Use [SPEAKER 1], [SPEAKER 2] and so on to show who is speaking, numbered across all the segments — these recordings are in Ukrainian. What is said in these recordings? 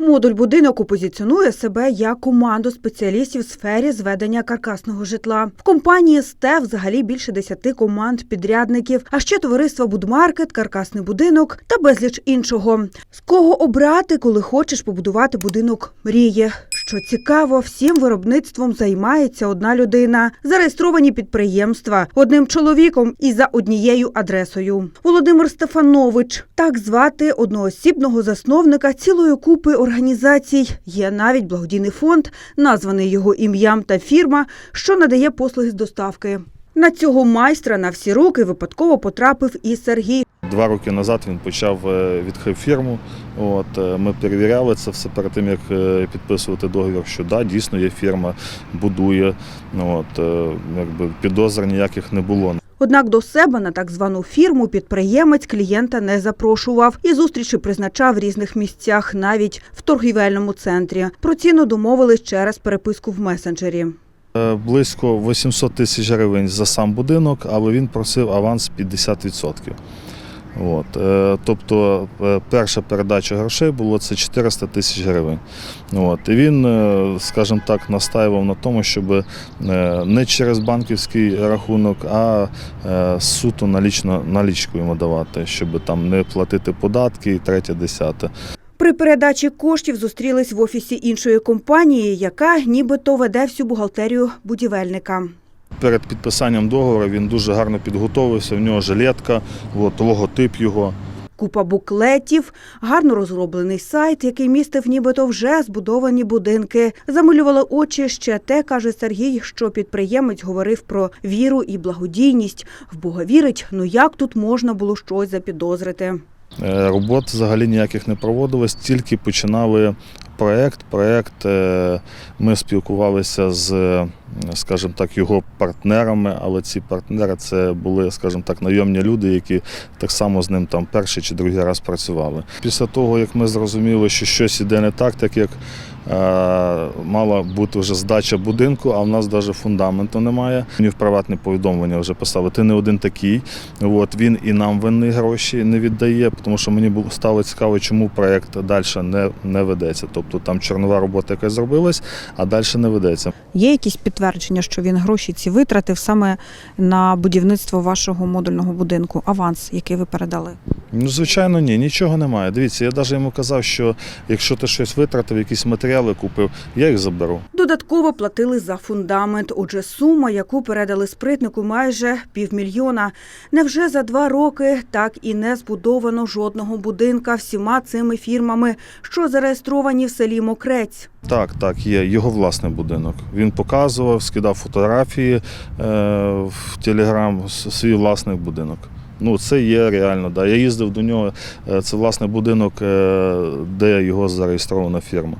[SPEAKER 1] Модуль будинок опозиціонує себе як команду спеціалістів в сфері зведення каркасного житла. В компанії СТЕ взагалі більше десяти команд підрядників, а ще товариство Будмаркет, каркасний будинок та безліч іншого. З кого обрати, коли хочеш побудувати будинок мрії? Що цікаво, всім виробництвом займається одна людина. Зареєстровані підприємства одним чоловіком і за однією адресою. Володимир Стефанович, так звати одноосібного засновника цілої купи організацій. Є навіть благодійний фонд, названий його ім'ям та фірма, що надає послуги з доставки. На цього майстра на всі роки випадково потрапив і Сергій.
[SPEAKER 2] Два роки назад він почав е, відкрив фірму. От е, ми перевіряли це все перед тим, як е, підписувати договір. Що да, дійсно є фірма, будує. От якби підозр ніяких не було.
[SPEAKER 1] Однак до себе на так звану фірму підприємець клієнта не запрошував і зустрічі призначав в різних місцях, навіть в торгівельному центрі. Про ціну домовились через переписку в месенджері.
[SPEAKER 2] Близько 800 тисяч гривень за сам будинок, але він просив аванс 50%. От, е, тобто е, перша передача грошей було це 400 тисяч гривень. От, і він, е, скажімо так, настаював на тому, щоб не через банківський рахунок, а суто налічно, налічку йому давати, щоб там не платити податки і третє, десяте.
[SPEAKER 1] При передачі коштів зустрілись в офісі іншої компанії, яка нібито веде всю бухгалтерію будівельника.
[SPEAKER 2] Перед підписанням договору він дуже гарно підготовився, в нього жилетка, от, логотип його.
[SPEAKER 1] Купа буклетів, гарно розроблений сайт, який містив нібито вже збудовані будинки. Замилювали очі ще те, каже Сергій, що підприємець говорив про віру і благодійність. В Бога вірить, ну як тут можна було щось запідозрити?
[SPEAKER 2] Е, Робот взагалі ніяких не проводилось, тільки починали проект. Проект е, ми спілкувалися з, скажімо так, його партнерами, але ці партнери це були, скажімо так, найомні люди, які так само з ним там перший чи другий раз працювали. Після того, як ми зрозуміли, що щось іде не так, так як е, мала бути вже здача будинку, а в нас навіть фундаменту немає. Мені в приватне повідомлення вже писали, ти не один такий. От він і нам винні гроші не віддає, тому що мені стало цікаво, чому проект далі не, не ведеться. Тобто там чорнова робота якась зробилась, а далі не ведеться.
[SPEAKER 3] Є якісь підтвердження, що він гроші ці витратив саме на будівництво вашого модульного будинку? Аванс, який ви передали?
[SPEAKER 2] Ну, звичайно, ні, нічого немає. Дивіться, я навіть йому казав, що якщо ти щось витратив, якісь матеріали купив, я їх заберу.
[SPEAKER 1] Додатково платили за фундамент. Отже, сума, яку передали спритнику, майже півмільйона. Невже за два роки так і не збудовано жодного будинка всіма цими фірмами, що зареєстровані в селі Мокрець.
[SPEAKER 2] Так, так, є його власний будинок. Він показував, скидав фотографії е, в Телеграм, свій власний будинок. Ну, це є реально. Да. Я їздив до нього. е, Це власне будинок, е, де його зареєстрована фірма.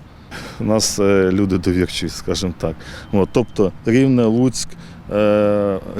[SPEAKER 2] У нас е, люди довірчі, скажімо так. От, тобто Рівне, Луцьк,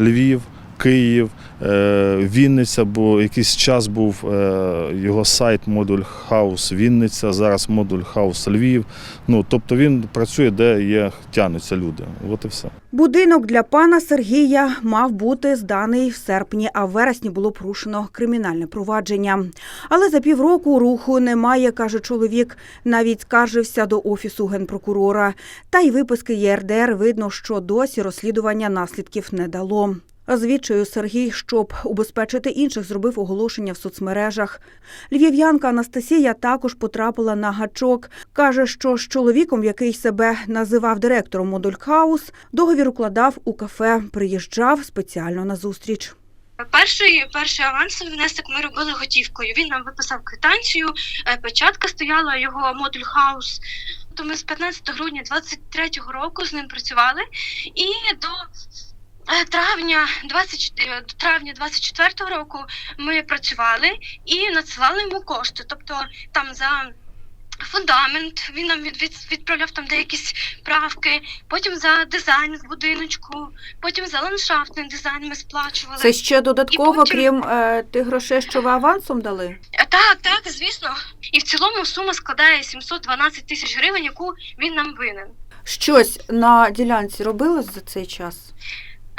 [SPEAKER 2] Львів, Київ, е, Вінниця, бо якийсь час був е, його сайт модуль Хаус Вінниця, зараз модуль Хаус Львів. Ну, тобто він працює, де є, тянуться люди. От і все.
[SPEAKER 1] Будинок для пана Сергія мав бути зданий в серпні, а в вересні було порушено кримінальне провадження. Але за півроку руху немає, каже чоловік. Навіть скаржився до офісу генпрокурора. Та й виписки ЄРДР видно, що досі розслідування наслідків не дало. Звідчаю Сергій, щоб убезпечити інших, зробив оголошення в соцмережах. Львів'янка Анастасія також потрапила на гачок. Каже, що з чоловіком, який себе називав директором модуль Хаус, договір укладав у кафе, приїжджав спеціально на зустріч.
[SPEAKER 4] Перший перший авансовий внесок ми робили готівкою. Він нам виписав квитанцію, е, печатка стояла його модуль хаус. То ми з 15 грудня 23-го року з ним працювали, і до травня 20, е, травня 24-го року ми працювали і надсилали йому кошти. Тобто там за фундамент він нам від, від, відправляв там деякісь правки, потім за дизайн в будиночку, потім за ландшафтний дизайн ми сплачували.
[SPEAKER 1] Це ще додатково,
[SPEAKER 4] потім-
[SPEAKER 1] крім е, тих грошей, що ви авансом дали.
[SPEAKER 4] Е, Так, так, звісно. І в цілому сума складає 712 тисяч гривень, яку він нам винен.
[SPEAKER 1] Щось на ділянці робилось за цей час.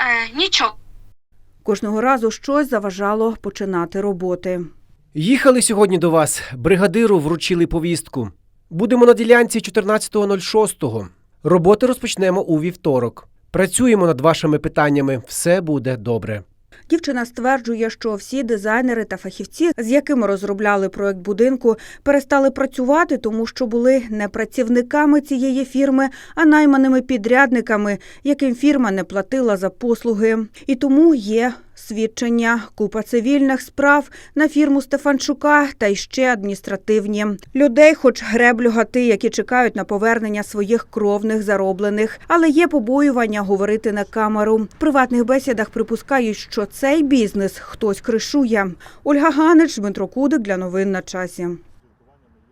[SPEAKER 4] Е, нічого.
[SPEAKER 1] Кожного разу щось заважало починати роботи.
[SPEAKER 5] Їхали сьогодні до вас. Бригадиру вручили повістку. Будемо на ділянці 14.06. Роботи розпочнемо у вівторок. Працюємо над вашими питаннями. Все буде добре.
[SPEAKER 1] Дівчина стверджує, що всі дизайнери та фахівці, з якими розробляли проект будинку, перестали працювати, тому що були не працівниками цієї фірми, а найманими підрядниками, яким фірма не платила за послуги. І тому є свідчення, купа цивільних справ на фірму Стефанчука та й ще адміністративні. Людей, хоч греблю гати, які чекають на повернення своїх кровних зароблених, але є побоювання говорити на камеру. В приватних бесідах припускають, що цей бізнес хтось кришує. Ольга Ганич, Дмитро Кудик для новин на часі.